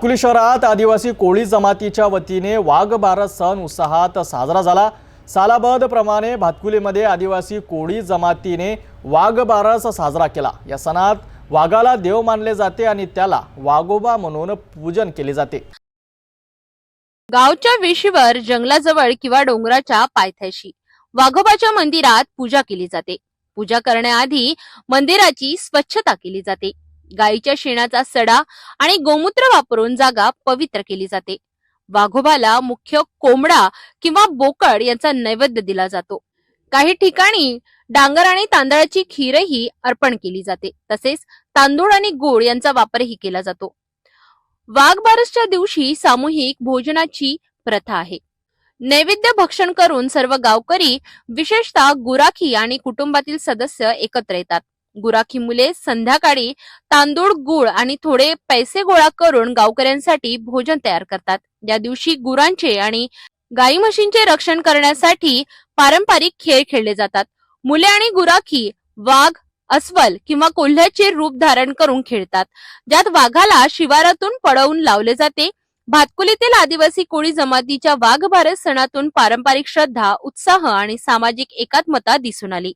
भातकुली शहरात आदिवासी कोळी जमातीच्या वतीने वाघ बारस सण उत्साहात साजरा झाला. सालाबदप्रमाणे भातकुलीमध्ये आदिवासी कोळी जमातीने वाघ बारस साजरा केला. या सणात वाघाला देव मानले जाते आणि त्याला वाघोबा म्हणून पूजन केले जाते. गावच्या वेशीवर जंगलाजवळ किंवा डोंगराच्या पायथ्याशी वाघोबाच्या मंदिरात पूजा केली जाते. पूजा करण्याआधी मंदिराची स्वच्छता केली जाते. गायीच्या शेणाचा सडा आणि गोमूत्र वापरून जागा पवित्र केली जाते. वाघोबाला मुख्य कोंबडा किंवा बोकड यांचा नैवेद्य दिला जातो. काही ठिकाणी डांगर आणि तांदळाची खीरही अर्पण केली जाते. तसेच तांदूळ आणि गुळ यांचा वापरही केला जातो. वाघबारसच्या दिवशी सामूहिक भोजनाची प्रथा आहे. नैवेद्य भक्षण करून सर्व गावकरी विशेषतः गुराखी आणि कुटुंबातील सदस्य एकत्र येतात. गुराखी मुले संध्याकाळी तांदूळ गुळ आणि थोडे पैसे गोळा करून गावकऱ्यांसाठी भोजन तयार करतात. या दिवशी गुरांचे आणि गाई म्हशींचे रक्षण करण्यासाठी पारंपरिक खेळ खेळले जातात. मुले आणि गुराखी वाघ अस्वल किंवा कोल्ह्याचे रूप धारण करून खेळतात. ज्यात वाघाला शिवारातून पळवून लावले जाते. भातकुलीतील आदिवासी कोळी जमातीच्या वाघ भारत सणातून पारंपरिक श्रद्धा उत्साह आणि सामाजिक एकात्मता दिसून आली.